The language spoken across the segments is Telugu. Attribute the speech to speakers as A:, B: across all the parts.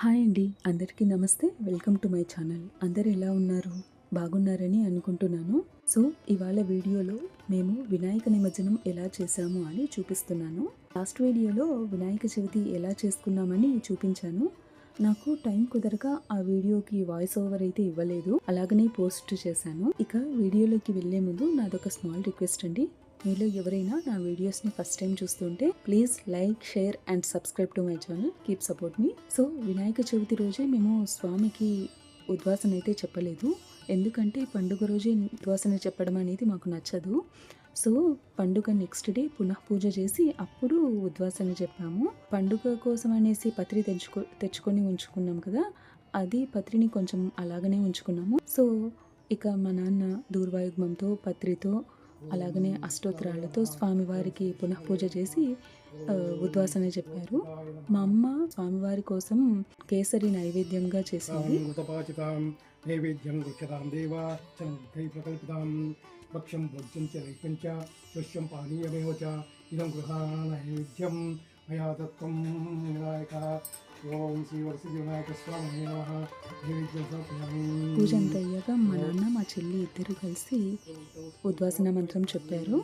A: హాయ్ అండి. అందరికీ నమస్తే. Welcome to my channel. అందరు ఎలా ఉన్నారు? బాగున్నారని అనుకుంటున్నాను. సో ఇవాళ వీడియోలో మేము వినాయక నిమజ్జనం ఎలా చేశాము అని చూపిస్తున్నాను. లాస్ట్ వీడియోలో వినాయక చవితి ఎలా చేసుకున్నామని చూపించాను. నాకు టైం కుదరక ఆ వీడియోకి వాయిస్ ఓవర్ అయితే ఇవ్వలేదు. అలాగనే పోస్ట్ చేశాను. ఇక వీడియోలోకి వెళ్ళే ముందు నాదొక స్మాల్ రిక్వెస్ట్ అండి. మీలో ఎవరైనా నా వీడియోస్ని ఫస్ట్ టైం చూస్తుంటే please like share and subscribe to my channel keep support me so Vinayaka Chavithi రోజే మేము స్వామికి ఉద్వాసన అయితే చెప్పలేదు. ఎందుకంటే పండుగ రోజే ఉద్వాసన చెప్పడం అనేది మాకు నచ్చదు. సో పండుగ నెక్స్ట్ డే పునః పూజ చేసి అప్పుడు ఉద్వాసన చెప్పాము. పండుగ కోసం అనేసి పత్రి తెచ్చుకో తెచ్చుకొని ఉంచుకున్నాం కదా అది పత్రిని కొంచెం అలాగనే ఉంచుకున్నాము. సో ఇక మా నాన్న దూర్వాయుగ్మంతో పత్రితో అలాగనే అష్టోత్తరాలతో స్వామివారికి పునః పూజ చేసి ఉద్వాసన చెప్పారు. మా అమ్మ స్వామివారి కోసం కేసరి నైవేద్యంగా చేసింది.
B: నైవేద్యం గృహ్యతాం దేవా ప్రకల్పితాం. భక్ష్యం భోజ్యం చ నైక్యం చ శుష్యం పానీయమేవ చ ఇదం గృహాణ నైవేద్యం. మయా దత్తం వినాయక. ఓం శ్రీ వరసిద్ధి వినాయక స్వామి
A: పూజ అంతా అయ్యాక మా నాన్న మా చెల్లి ఇద్దరు కలిసి ఉద్వాసన మంత్రం చెప్పారు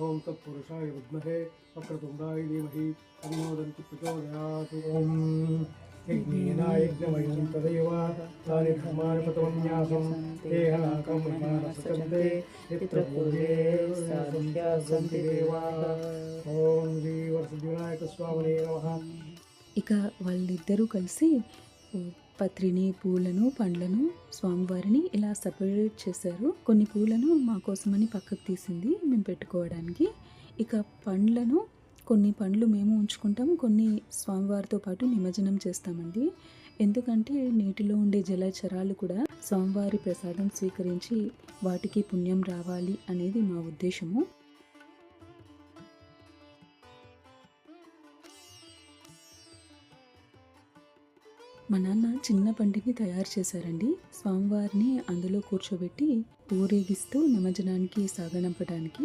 B: ఓం తత్పురుషాయ విద్మహే వక్రతుండాయ ధీమహి తన్నోదంతి ప్రచోదయాత్ ఓం యజ్ఞేనాయజ్ఞమయం తదైవ తాని ధర్మాని పతవన్యాసం దేహనాకం మహిమానసచంతే యత్ర పూర్వే సంధ్యాసంతి దేవాః ఓం శ్రీ వరసిద్ధి వినాయక స్వామినే నమః
A: ఇక వాళ్ళిద్దరూ కలిసి పత్రిని పూలను పండ్లను స్వామివారిని ఇలా సపరేట్ చేశారు. కొన్ని పూలను మా కోసమని పక్కకు తీసింది మేము పెట్టుకోవడానికి. ఇక పండ్లను కొన్ని పండ్లు మేము ఉంచుకుంటాం కొన్ని స్వామివారితో పాటు నిమజ్జనం చేస్తామండి. ఎందుకంటే నీటిలో ఉండే జలచరాలు కూడా స్వామివారి ప్రసాదం స్వీకరించి వాటికి పుణ్యం రావాలి అనేది మా ఉద్దేశము. మా నాన్న చిన్న బండిని తయారు చేశారండి. స్వామివారిని అందులో కూర్చోబెట్టి ఊరేగిస్తూ నిమజ్జనానికి సాగనంపడానికి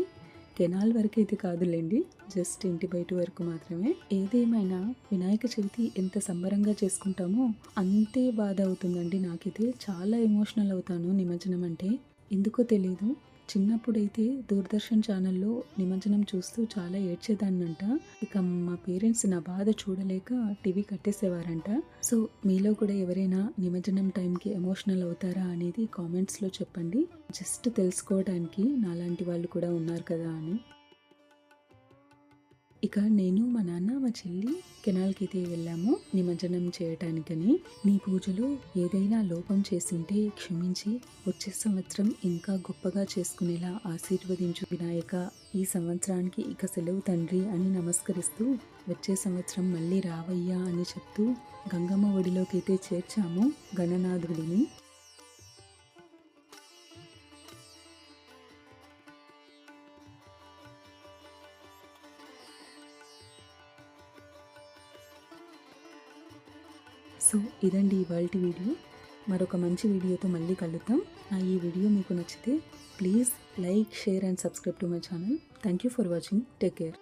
A: కెనాల్ వరకు అయితే కాదులేండి. జస్ట్ ఇంటి బయట వరకు మాత్రమే. ఏదేమైనా వినాయక చవితి ఎంత సంబరంగా చేసుకుంటామో అంతే బాధ అవుతుందండి నాకైతే. చాలా ఎమోషనల్ అవుతాను నిమజ్జనం అంటే. ఎందుకో తెలీదు. చిన్నప్పుడైతే దూరదర్శన్ ఛానల్లో నిమజ్జనం చూస్తూ చాలా ఏడ్చేదాన్నంట. ఇక మా పేరెంట్స్ నా బాధ చూడలేక టీవీ కట్టేసేవారంట. సో మీలో కూడా ఎవరైనా నిమజ్జనం టైంకి ఎమోషనల్ అవుతారా అనేది కామెంట్స్లో చెప్పండి. జస్ట్ తెలుసుకోవడానికి నాలాంటి వాళ్ళు కూడా ఉన్నారు కదా అని. ఇక నేను మా నాన్న మా చెల్లి కెనాల్కి అయితే వెళ్ళాము నిమజ్జనం చేయటానికని. నీ పూజలో ఏదైనా లోపం చేసింటే క్షమించి వచ్చే సంవత్సరం ఇంకా గొప్పగా చేసుకునేలా ఆశీర్వదించు వినాయక. ఈ సంవత్సరానికి ఇక సెలవు తండ్రి అని నమస్కరిస్తూ వచ్చే సంవత్సరం మళ్ళీ రావయ్యా అని చెప్తూ గంగమ్మ ఒడిలోకి అయితే చేర్చాము గణనాథుడిని. సో ఇదండి ఇవాళ వీడియో. మరొక మంచి వీడియోతో మళ్ళీ కలుద్దాం. నా ఈ వీడియో మీకు నచ్చితే please like share and subscribe to my channel. Thank you for watching. Take care.